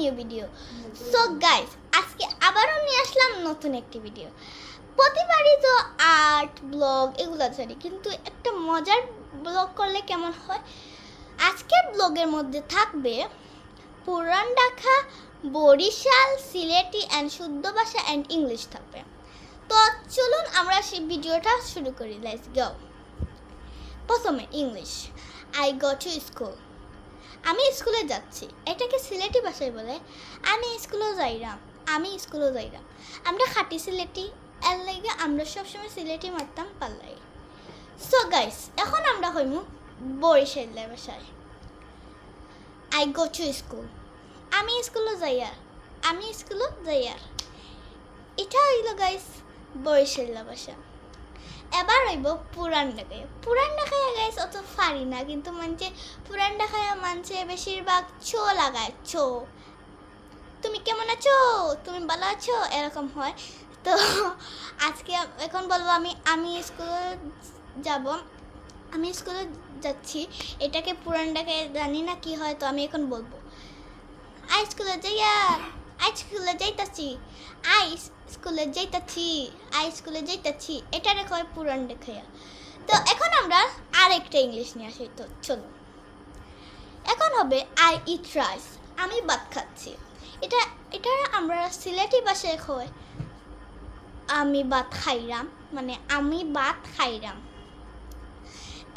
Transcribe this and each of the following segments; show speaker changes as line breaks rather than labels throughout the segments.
New video so guys আজকে আবারও নিয়ে আসলাম নতুন একটি ভিডিও প্রতিবারই তো আর্ট ব্লগ এগুলো ছাড়ি কিন্তু একটা মজার ব্লগ করলে কেমন হয়? আজকের ব্লগের মধ্যে থাকবে পুরান ঢাকা, বরিশাল, সিলেটি অ্যান্ড শুদ্ধ ভাষা অ্যান্ড ইংলিশ থাকবে। তো চলুন আমরা সেই ভিডিওটা শুরু করি। লেটস গো প্রথমে English I go to school আমি স্কুলে যাচ্ছি। এটাকে সিলেটি ভাষায় বলে, আমি স্কুলেও যাইরাম, আমি স্কুলেও যাইরাম। আমরা খাটি সিলেটি, এর লাগে আমরা সবসময় সিলেটি মারতাম পাল্লাই সো গাইস এখন আমরা হইমু বরিশালের ভাষায়। আই গো টু স্কুল আমি স্কুলে আর আমি স্কুলে আর এটা হইল গাইস বরিশাল্লা ভাষা। এবার হইব পুরান ঢাকায় পুরান ঢাকায় গাইস অত পারি না, কিন্তু মানছে পুরান ঢাকায় মানছে বেশিরভাগ ছো লাগায়, ছো। তুমি কেমন আছো? তুমি ভালো আছো? এরকম হয়। তো আজকে এখন বলব আমি আমি স্কুল যাব। আমি স্কুলে যাচ্ছি। এটাকে পুরান ঢাকায় জানি না কি হয়, তো আমি এখন বলব। আই স্কুলে যাইয়া আই স্কুলে যাইতাছি। আই স্কুলে যাইতাছি, আই স্কুলে যাইতাছি এটা হয় পুরান দেখাইয়া তো এখন আমরা আরেকটা ইংলিশ নিয়ে আসি, তো চলো। এখন হবে আই ইট রাইস, আমি ভাত খাচ্ছি। এটা এটা আমরা সিলেটি ভাষায় হয় আমি ভাত খাইরাম মানে আমি ভাত খাইরাম।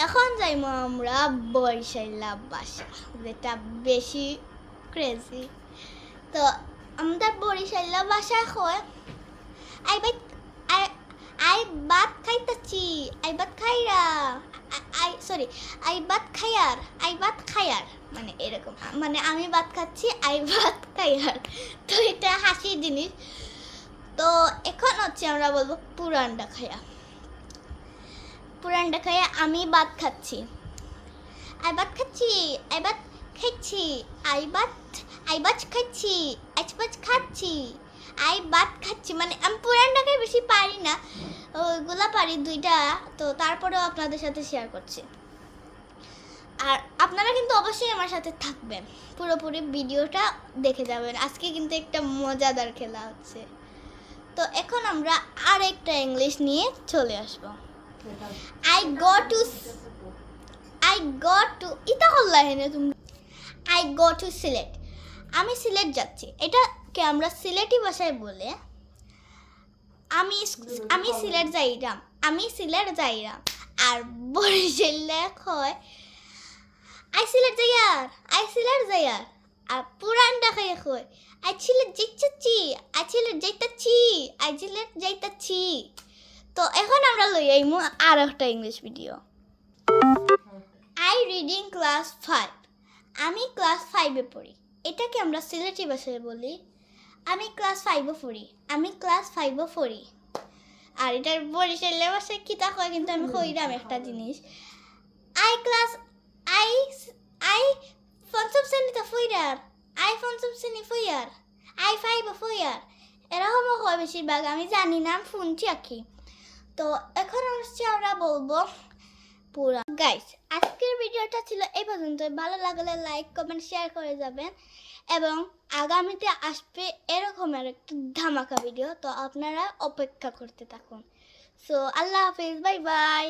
এখন যাইমো আমরা বরিশাইলা ভাষা যেটা বেশি ক্রেজি তো আমাদের বরিশাইলা ভাষা হয়। আই বাই আই আই ভাত খাইতাছি, আই ভাত খাইরা আই সরি আই ভাত খাইয়ার, আই ভাত খাইয়ার মানে এরকম মানে আমি ভাত খাচ্ছি, আই ভাত খাইয়ার। তো এটা হাসির জিনিস। তো এখন হচ্ছে আমরা বলব পুরানটা খাইয়া। পুরানটা খাইয়া আমি ভাত খাচ্ছি। আই ভাত খাচ্ছি, আই ভাত খাচ্ছি আই ভাত আই ভাত খাচ্ছি আই ভাত খাচ্ছি। আই ভাত খাচ্ছি মানে আমি পুরান ঢাকায় বেশি পারি না, ওইগুলা পারি দুইটা, তো তারপরেও আপনাদের সাথে শেয়ার করছি। আর আপনারা কিন্তু অবশ্যই আমার সাথে থাকবেন, পুরোপুরি ভিডিওটা দেখে যাবেন, আজকে কিন্তু একটা মজাদার খেলা হচ্ছে। তো এখন আমরা আরেকটা ইংলিশ নিয়ে চলে আসব। I go to I go to ইতা হল্লা তুমি আই গো টু সিলেট আমি সিলেট যাচ্ছি। এটাকে আমরা সিলেটি ভাষায় বলে আমি আমি সিলেট যাইরাম, আমি সিলেট যাইরাম। আর বরিশালে হয়, আই সিলেট যাই আর আই সিলেট যাই আর আর পুরান ঢাকায় কয় আই সিলেট যাইতাছি আই সিলেট যাইতাছি আই সিলেট যাইতাছি তো এখন আমরা লই আইমু আর একটা English video I reading class five আমি ক্লাস ফাইভে পড়ি। এটাকে আমরা সিলেটি ভাষায় বলি, আমি ক্লাস ফাইভও পড়ি, আমি ক্লাস ফাইভও পড়ি। আর এটার বরিশালে ভাষায় কী তা কয় কিন্তু আমি কইরাম একটা জিনিস। আই ক্লাস আই আই পঞ্চম শ্রেণীতে ফইরার আই পঞ্চম শ্রেণি ফইয়ার আই ফাইভও ফইয়ার এরকমও হয় বেশিরভাগ, আমি জানি না, আমি শুনছি আর কি। তো এখন হচ্ছে আমরা বলব পুরা। গাইস আজকের ভিডিওটা ছিল এই পর্যন্ত ভালো লাগলে লাইক কমেন্ট শেয়ার করে যাবেন। এবং আগামীতে আসবে এরকমের একটি ধামাকা ভিডিও তো আপনারা অপেক্ষা করতে থাকুন। সো আল্লাহ হাফিজ বাই বাই